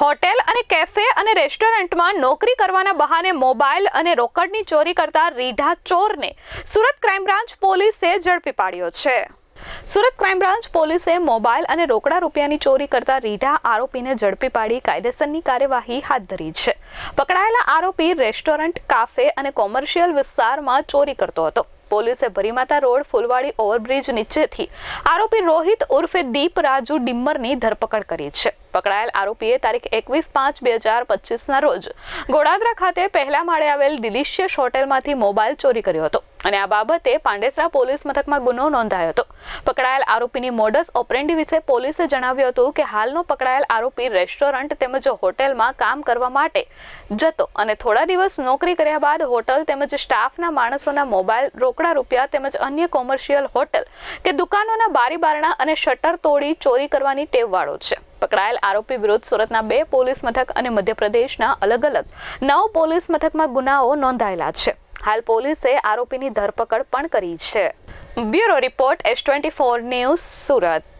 Hotel અને cafe અને રેસ્ટોરન્ટમાં નોકરી કરવાના બહાને મોબાઈલ અને રોકડની ચોરી કરતા રીઢા ચોરને સુરત ક્રાઇમ બ્રાન્ચ પોલીસે ઝડપી પાડ્યો છે. સુરત ક્રાઇમ બ્રાન્ચ પોલીસે મોબાઈલ અને રોકડા રૂપિયાની ચોરી કરતા રીઢા આરોપીને ઝડપી પાડી કાયદેસરની કાર્યવાહી હાથ ધરી છે. પકડાયેલા આરોપી રેસ્ટોરન્ટ, કાફે અને કોમર્શિયલ વિસ્તારમાં ચોરી કરતો હતો. પોલીસે ભરીમાતા રોડ ફુલવાડી ઓવરબ્રિજ નીચેથી આરોપી રોહિત ઉર્ફે દીપ રાજુ ડિમ્મરની ધરપકડ કરી છે. પકડાયેલ આરોપીએ તારીખ એકવીસ પાંચ બે હજાર પચીસના રોજ ગોડાદરા ખાતે પહેલા માળે આવેલ ડિલિશિયસ હોટેલમાંથી મોબાઈલ ચોરી કર્યો હતો અને આ બાબતે પાંડેસરા પોલીસ મથકમાં ગુનો નોંધાયો હતો. પકડાયેલ આરોપીની મોડસ ઓપરેન્ડી વિશે પોલીસે જણાવ્યું હતું કે હાલનો પકડાયેલ આરોપી રેસ્ટોરન્ટ તેમજ હોટેલમાં કામ કરવા માટે જતો અને થોડા દિવસ નોકરી કર્યા બાદ હોટલ તેમજ સ્ટાફના માણસોના મોબાઈલ, રોકડા રૂપિયા તેમજ અન્ય કોમર્શિયલ હોટલ કે દુકાનોના બારી બારણા અને શટર તોડી ચોરી કરવાની ટેવવાળો છે. પકડાયેલ આરોપી વિરુદ્ધ સુરતના બે પોલીસ મથક અને મધ્યપ્રદેશના અલગ અલગ નવ પોલીસ મથકમાં ગુનાઓ નોંધાયેલા છે. હાલ પોલીસે આરોપીની ધરપકડ પણ કરી છે. Bureau report S twenty four news Surat.